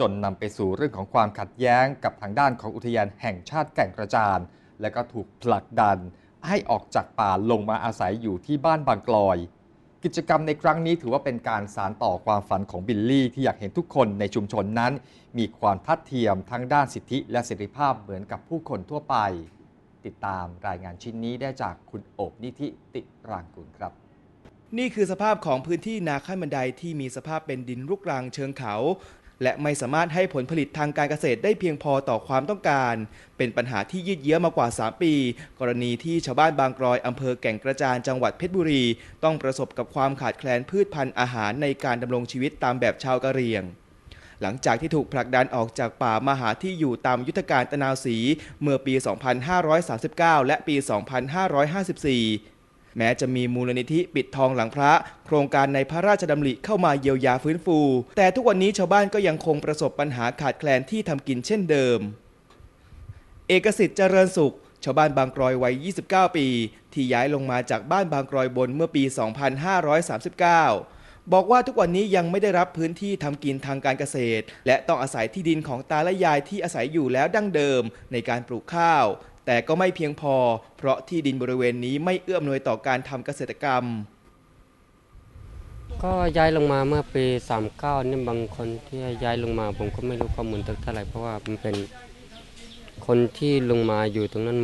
จนนำไปสู่เรื่องของความขัดแย้งกับทางด้านของอุทยานแห่งชาติแก่งกระจาน และก็ถูกผลักดัน ให้ออกจากป่าลงมาอาศัยอยู่ที่บ้านบางกลอย กิจกรรมในครั้งนี้ถือว่าเป็นการสารต่อความฝันของบิลลี่ที่อยากเห็นทุกคนในชุมชนนั้น มีความทัดเทียมทั้งด้านสิทธิและเสรีภาพเหมือนกับผู้คนทั่วไป ติดตามรายงานชิ้นนี้ได้จากคุณโอบนิธิติรางกุลครับนี่คือสภาพของพื้นที่นาขั้นบันไดที่มีสภาพเป็นดินรุกรังเชิงเขา และไม่สามารถให้ผลผลิตทางการเกษตรได้เพียงพอต่อความต้องการ เป็นปัญหาที่ยืดเยื้อมากว่า 3 ปี กรณีที่ชาวบ้านบางกรอยอำเภอแก่งกระจานจังหวัดเพชรบุรี ต้องประสบกับความขาดแคลนพืชพันธุ์อาหารในการดำรงชีวิตตามแบบชาวกะเหรี่ยงหลังจากที่ถูกผลักดันออกจากป่ามาหาที่อยู่ตามยุทธการตะนาวสีเมื่อปี 2539 และปี 2554 แม้จะมีมูลนิธิปิดทองหลังพระ โครงการในพระราชดำริเข้ามาเยียวยาฟื้นฟู แต่ทุกวันนี้ชาวบ้านก็ยังคงประสบปัญหาขาดแคลนที่ทำกินเช่นเดิม เอกสิทธิ์เจริญสุขชาวบ้านบางกรอยวัย 29 ปี ที่ย้ายลงมาจากบ้านบางกรอยบนเมื่อปี 2539บอกว่าทุกวันนี้ยังไม่ได้รับพื้นที่ทำกินทางการเกษตร และต้องอาศัยที่ดินของตาและยายที่อาศัยอยู่แล้วดั้งเดิมในการปลูกข้าว แต่ก็ไม่เพียงพอ เพราะที่ดินบริเวณนี้ไม่เอื้อมหน่วยต่อการทำเกษตรกรรม ก็ย้ายลงมาเมื่อปี 39นี่ยบางคนที่ย้ายลงมาผมก็ไม่รู้ข้อมูลเท่าไหร่เพราะว่ามันเป็นคนที่ลงมาอยู่ตรงนั้น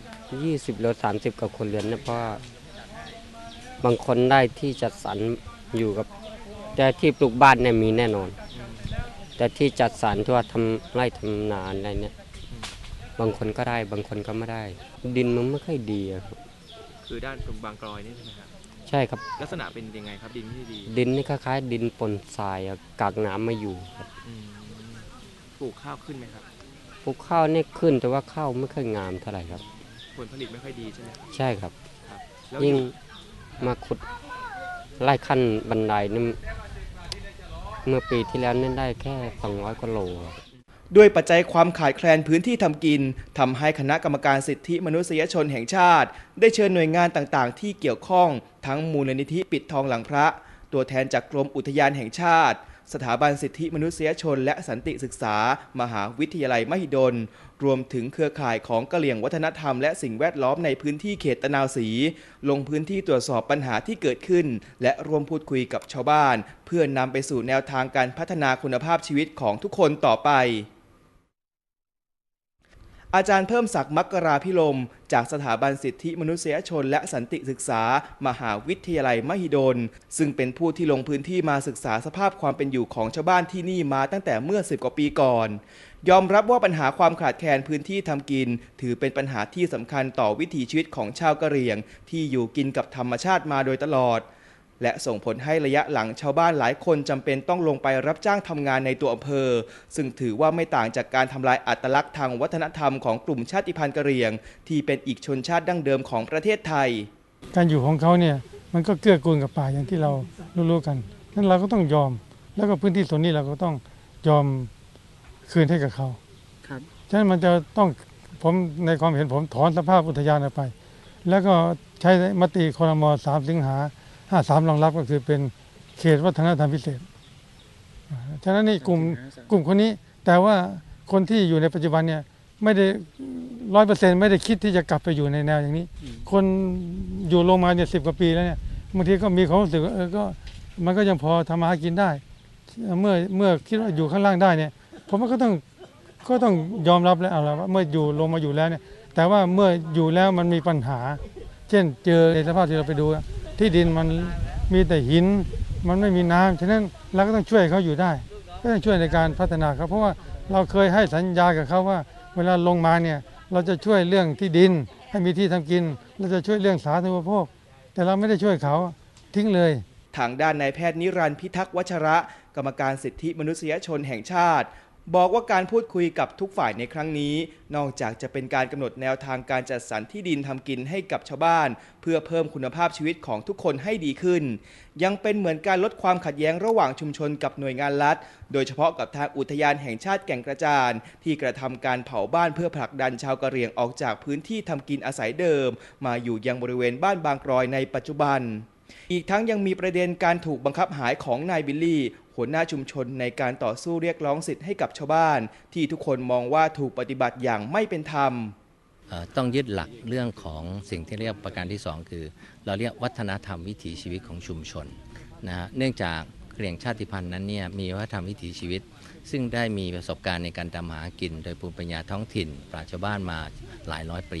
20หรือ30กับคนเรียนเนี่ยเพราะว่าบางคนได้ที่จัดสรรอยู่กับ แต่ที่ปลูกบ้านเนี่ยมีแน่นอน แต่ที่จัดสรรที่ว่าทำไร่ทำนาอะไรเนี่ย บางคนก็ได้บางคนก็ไม่ได้ ดินมันไม่ค่อยดีอะครับคือด้านตรงบางกรอยนี่ใช่ไหมครับใช่ครับ ลักษณะเป็นยังไงครับดินที่ดีดินนี่คล้ายๆดินปนทรายอะกากน้ำไม่อยู่ครับอืมปลูกข้าวขึ้นไหมครับ ปลูกข้าวนี่ขึ้นแต่ว่าข้าวไม่ค่อยงามเท่าไหร่ครับ ผลผลิตไม่ค่อยดีใช่ไหมครับใช่ครับครับแล้วยิ่งอยู่มาขุดไล่ขั้นบันไดนี่เมื่อปีที่แล้วนี่ได้แค่ 200กว่าโลครับ ด้วยปัจจัยความขาดแคลนพื้นที่ทำกินทำให้คณะกรรมการสิทธิมนุษยชนแห่งชาติ ได้เชิญหน่วยงานต่างๆ ที่เกี่ยวข้องทั้งมูลนิธิปิดทองหลังพระ ตัวแทนจากกรมอุทยานแห่งชาติ สถาบันสิทธิมนุษยชน และสันติศึกษา มหาวิทยาลัยมหิดล รวมถึงเครือข่ายของกะเหลี่ยงวัฒนธรรมและสิ่งแวดล้อมในพื้นที่เขตตะนาวศรีลงพื้นที่ตรวจสอบปัญหาที่เกิดขึ้น และรวมพูดคุยกับชาวบ้าน เพื่อนำไปสู่แนวทางการพัฒนาคุณภาพชีวิตของทุกคนต่อไป อาจารย์เพิ่มศักดิ์มักราพิลม จากสถาบันสิทธิมนุษยชน และสันติศึกษา มหาวิทยาลัยมหิดล ซึ่งเป็นผู้ที่ลงพื้นที่มาศึกษาสภาพความเป็นอยู่ของชาวบ้านที่นี่มาตั้งแต่เมื่อ 10 กว่าปีก่อน ยอมรับว่าปัญหาความขาดแคลนพื้นที่ทำกิน ถือเป็นปัญหาที่สำคัญต่อวิถีชีวิตของชาวกะเหรี่ยง ที่อยู่กินกับธรรมชาติมาโดยตลอด และส่งผลให้ระยะหลังชาวบ้านหลายคนจำเป็นต้องลงไปรับจ้างทำงานในตัวอำเภอ ซึ่งถือว่าไม่ต่างจากการทำลายอัตลักษณ์ทางวัฒนธรรมของกลุ่มชาติพันธุ์กะเหรี่ยง ที่เป็นอีกชนชาติดั้งเดิมของประเทศไทย การอยู่ของเขาเนี่ยมันก็เกื้อกูลกับป่าอย่างที่เรารู้ๆกัน นั้นเราก็ต้องยอม แล้วก็พื้นที่ส่วนนี้เราก็ต้องยอมคืนให้กับเขาครับฉะนั้นมันจะต้องผมในความเห็นผมถอนสภาพอุทยานออกไป แล้วก็ใช้มติคอรมอสามสิงหา ห้าสามรองรับก็คือเป็นเขตวัฒนธรรมพิเศษอ่าฉะนั้นนี่กลุ่มกลุ่มคนนี้ แต่ว่าคนที่อยู่ในปัจจุบันเนี่ยไม่ได้ร้อยเปอร์เซ็นต์ไม่ได้คิดที่จะกลับไปอยู่ในแนวอย่างนี้ คนอยู่ลงมาเนี่ยสิบกว่าปีแล้วเนี่ยบางทีก็มีความรู้สึกว่าเออก็มันก็ยังพอทำมาหากินได้ เมื่อเมื่อคิดว่าอยู่ข้างล่างได้เนี่ยผมว่าก็ต้องก็ต้องยอมรับแล้วเอาละว่าเมื่ออยู่ลงมาอยู่แล้วเนี่ยแต่ว่าเมื่ออยู่แล้วมันมีปัญหา เช่นเจอในสภาพที่เราไปดูอะ ที่ดินมันมีแต่หิน มันไม่มีน้ำฉะนั้นเราก็ต้องช่วยเขาอยู่ได้ ก็ต้องช่วยในการพัฒนาครับเพราะว่าเราเคยให้สัญญากับเขาว่า เวลาลงมาเนี่ยเราจะช่วยเรื่องที่ดิน ให้มีที่ทำกิน เราจะช่วยเรื่องสาธารณูปโภค แต่เราไม่ได้ช่วยเขาทิ้งเลยทางด้านนายแพทย์นิรันดร์พิทักษ์วัชระ กรรมการสิทธิมนุษยชนแห่งชาติ บอกว่าการพูดคุยกับทุกฝ่ายในครั้งนี้ นอกจากจะเป็นการกำหนดแนวทางการจัดสรรที่ดินทำกินให้กับชาวบ้าน เพื่อเพิ่มคุณภาพชีวิตของทุกคนให้ดีขึ้น ยังเป็นเหมือนการลดความขัดแย้งระหว่างชุมชนกับหน่วยงานรัฐ โดยเฉพาะกับทางอุทยานแห่งชาติแก่งกระจาน ที่กระทำการเผาบ้านเพื่อผลักดันชาวกะเหรี่ยงออกจากพื้นที่ทำกินอาศัยเดิม มาอยู่ยังบริเวณบ้านบางกรอยในปัจจุบัน อีกทั้งยังมีประเด็นการถูกบังคับหายของนายบิลลี่ หัวหน้าชุมชนในการต่อสู้เรียกร้องสิทธิ์ให้กับชาวบ้าน ที่ทุกคนมองว่าถูกปฏิบัติอย่างไม่เป็นธรรมต้องยึดหลักเรื่องของสิ่งที่เรียกประการที่ 2 คือ เราเรียกวัฒนธรรมวิถีชีวิตของชุมชนนะฮะเนื่องจากกรียงชาติพันธุ์นั้นเนี่ยมีวัฒนธรรมวิถีชีวิต ซึ่งได้มีประสบการณ์ในการทำหากิน โดยภูมิปัญญาท้องถิ่นปราชญ์ชาวบ้านมาหลายร้อยปี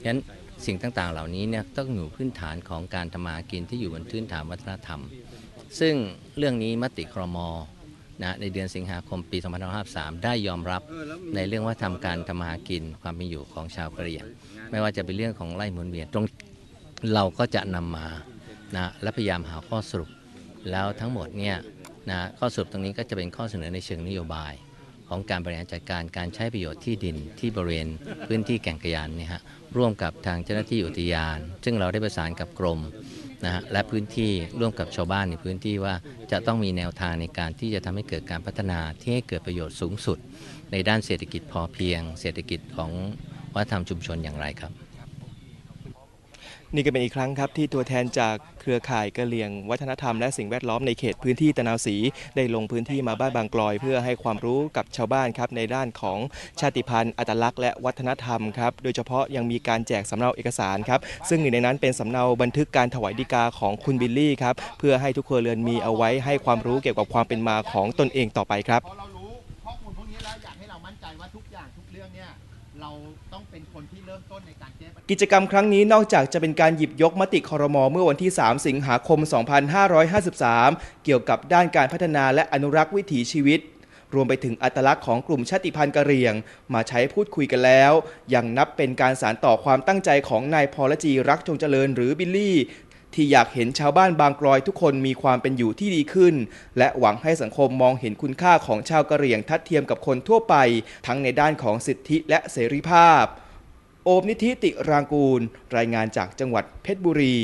ฉะนั้น สิ่งต่างๆ เหล่านี้เนี่ยต้องอยู่พื้นฐานของการทำมากินที่อยู่บนพื้นฐานวัฒนธรรม ซึ่งเรื่องนี้มติครมนะในเดือนสิงหาคมปี 2553 ได้ยอมรับในเรื่องว่าทำการทำมากินความเป็นอยู่ของชาวกะเหรี่ยง ไม่ว่าจะเป็นเรื่องของไร่หมุนเวียนตรงเราก็จะนำมานะและพยายามหาข้อสรุป แล้วทั้งหมดเนี่ยนะข้อสรุปตรงนี้ก็จะเป็นข้อเสนอในเชิงนโยบาย ของการบริหารจัดการการใช้ประโยชน์ที่ดินที่บริเวณพื้นที่แก่งกระยานเนี่ยฮะร่วมกับทางเจ้าหน้าที่อุทยาน ซึ่งเราได้ประสานกับกรมนะฮะและพื้นที่ร่วมกับชาวบ้านในพื้นที่ว่าจะต้องมีแนวทางในการที่จะทำให้เกิดการพัฒนาที่ให้เกิดประโยชน์สูงสุด ในด้านเศรษฐกิจพอเพียง เศรษฐกิจของวัฒนธรรมชุมชนอย่างไรครับ นี่ก็เป็นอีกครั้งครับที่ตัวแทนจากเครือข่ายกะเหลี่ยง วัฒนธรรมและสิ่งแวดล้อมในเขตพื้นที่ตะนาวศรีได้ลงพื้นที่มาบ้านบางกลอย เพื่อให้ความรู้กับชาวบ้านครับในด้านของชาติพันธุ์อัตลักษณ์และวัฒนธรรมครับโดยเฉพาะยังมีการแจกสำเนาเอกสารครับซึ่งหนึ่งในนั้นเป็นสำเนาบันทึกการถวายดีกาของคุณบิลลี่ครับเพื่อให้ทุกครัวเรือนมีเอาไว้ให้ความรู้เกี่ยวกับความเป็นมาของตนเองต่อไปครับพอเรารู้ข้อมูลพวกนี้แล้วอยากให้เรามั่นใจว่าทุกอย่างทุกเรื่องเนี่ย เราต้องเป็นคนที่เริ่มต้นในการแก้ปัญหา กิจกรรมครั้งนี้นอกจากจะเป็นการหยิบยกมติคอรมอเมื่อวันที่ 3 สิงหาคม 2553 เกี่ยวกับด้านการพัฒนาและอนุรักษ์วิถีชีวิต รวมไปถึงอัตลักษณ์ของกลุ่มชาติพันธุ์กะเหรี่ยง มาใช้พูดคุยกันแล้ว ยังนับเป็นการสารต่อความตั้งใจของนายพรจีรักจงเจริญหรือบิลลี่ ที่อยากเห็นชาวบ้านบางกลอยทุกคนมีความเป็นอยู่ที่ดีขึ้น และหวังให้สังคมมองเห็นคุณค่าของชาวกะเหรี่ยงทัดเทียมกับคนทั่วไป ทั้งในด้านของสิทธิและเสรีภาพ โอมนิธิติรางกูล รายงานจากจังหวัดเพชรบุรี